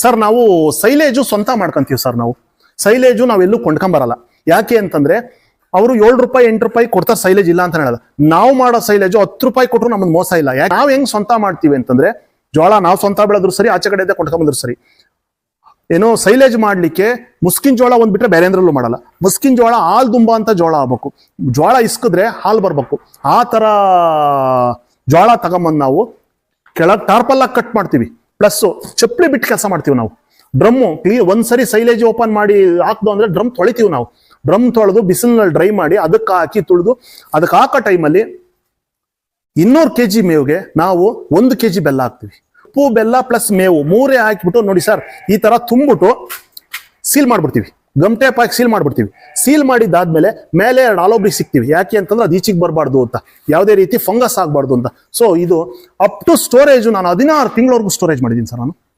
Sir ನಾವು silage ಸ್ವಂತ ಮಾಡ್ಕೊಂತೀವಿ ಸರ್ ನಾವು. ಸೈಲೇಜು ನಾವೆಲ್ಲೂ ಕೊಂಡ್ಕೊಂಬರಲ್ಲ. ಯಾಕೆ ಅಂತಂದ್ರೆ, ಅವರು ಏಳು ರೂಪಾಯಿ, ಎಂಟು ರೂಪಾಯಿ ಕೊಡ್ತಾರೆ ಸೈಲೇಜ್ ಇಲ್ಲ ಅಂತ ಹೇಳಲ್ಲ. ನಾವು ಮಾಡೋ ಸೈಲೇಜು ಹತ್ತು ರೂಪಾಯಿ ಕೊಟ್ಟರು ನಮ್ಗೆ ಮೋಸ ಇಲ್ಲ. ಯಾಕೆ ನಾವು ಹೆಂಗ್ ಸ್ವಂತ ಮಾಡ್ತೀವಿ ಅಂತಂದ್ರೆ ಜೋಳ ನಾವು ಸ್ವಂತ ಬೆಳೆದ್ರು ಸರಿ, ಆಚೆ ಕಡೆಯಿಂದ ಕೊಂಡ್ಕೊಂಬಂದ್ರು ಸರಿ. ಏನೋ ಸೈಲೇಜ್ ಮಾಡ್ಲಿಕ್ಕೆ ಮುಸ್ಕಿನ್ ಜೋಳ ಒಂದು ಬಿಟ್ಟರೆ ಬೇರೆಂದ್ರಲ್ಲೂ ಮಾಡಲ್ಲ. ಮುಸ್ಕಿನ್ ಜೋಳ ಹಾಲ್ ದುಂಬ ಅಂತ ಜೋಳ ಆಗ್ಬೇಕು. ಜೋಳ ಇಸ್ಕಿದ್ರೆ ಹಾಲು ಬರ್ಬೇಕು. ಆ ತರ ಜೋಳ ತಗೊಂಬಂದು ನಾವು ಕೆಳಗೆ ಟಾರ್ಪಲ್ಲಾಗಿ ಕಟ್ ಮಾಡ್ತೀವಿ. ಪ್ಲಸ್ ಚಪ್ಪಲಿ ಬಿಟ್ಟು ಕೆಲಸ ಮಾಡ್ತೀವಿ ನಾವು. ಡ್ರಮ್ಮು ಕ್ಲೀನ್ ಒಂದ್ಸರಿ ಸೈಲೇಜ್ ಓಪನ್ ಮಾಡಿ ಹಾಕ್ದು ಅಂದ್ರೆ ಡ್ರಮ್ ತೊಳಿತೀವಿ ನಾವು. ಡ್ರಮ್ ತೊಳೆದು ಬಿಸಿಲಿನಲ್ಲಿ ಡ್ರೈ ಮಾಡಿ ಅದಕ್ಕೆ ಹಾಕಿ ತುಳಿದು ಅದಕ್ಕೆ ಹಾಕೋ ಟೈಮಲ್ಲಿ ಇನ್ನೂರು ಕೆ ಜಿ ಮೇವಿಗೆ ನಾವು ಒಂದು ಕೆ ಜಿ ಬೆಲ್ಲ ಹಾಕ್ತೀವಿ. ಉಪ್ಪು ಬೆಲ್ಲ ಪ್ಲಸ್ ಮೇವು ಮೂರೇ ಹಾಕಿಬಿಟ್ಟು ನೋಡಿ ಸರ್ ಈ ತರ ತುಂಬಿಟ್ಟು ಸೀಲ್ ಮಾಡ್ಬಿಡ್ತೀವಿ. ಗಮ್ ಟೇಪ್ ಹಾಕಿ ಸೀಲ್ ಮಾಡ್ಬಿಡ್ತೀವಿ. ಸೀಲ್ ಮಾಡಿದ್ದಾದ್ಮೇಲೆ ಮೇಲೆ ಎರಡು ಆಲೋಬ್ರಿ ಸಿಗ್ತೀವಿ. ಯಾಕೆ ಅಂತಂದ್ರೆ ಅದು ಈಚೆಗೆ ಬರಬಾರ್ದು ಅಂತ. ಯಾವುದೇ ರೀತಿ ಫಂಗಸ್ ಆಗಬಾರ್ದು ಅಂತ. ಸೊ ಇದು ಅಪ್ ಟು ಸ್ಟೋರೇಜ್ ನಾನು ಹದಿನಾರು ತಿಂಗಳವರೆಗೂ ಸ್ಟೋರೇಜ್ ಮಾಡಿದ್ದೀನಿ ಸರ್ ನಾನು.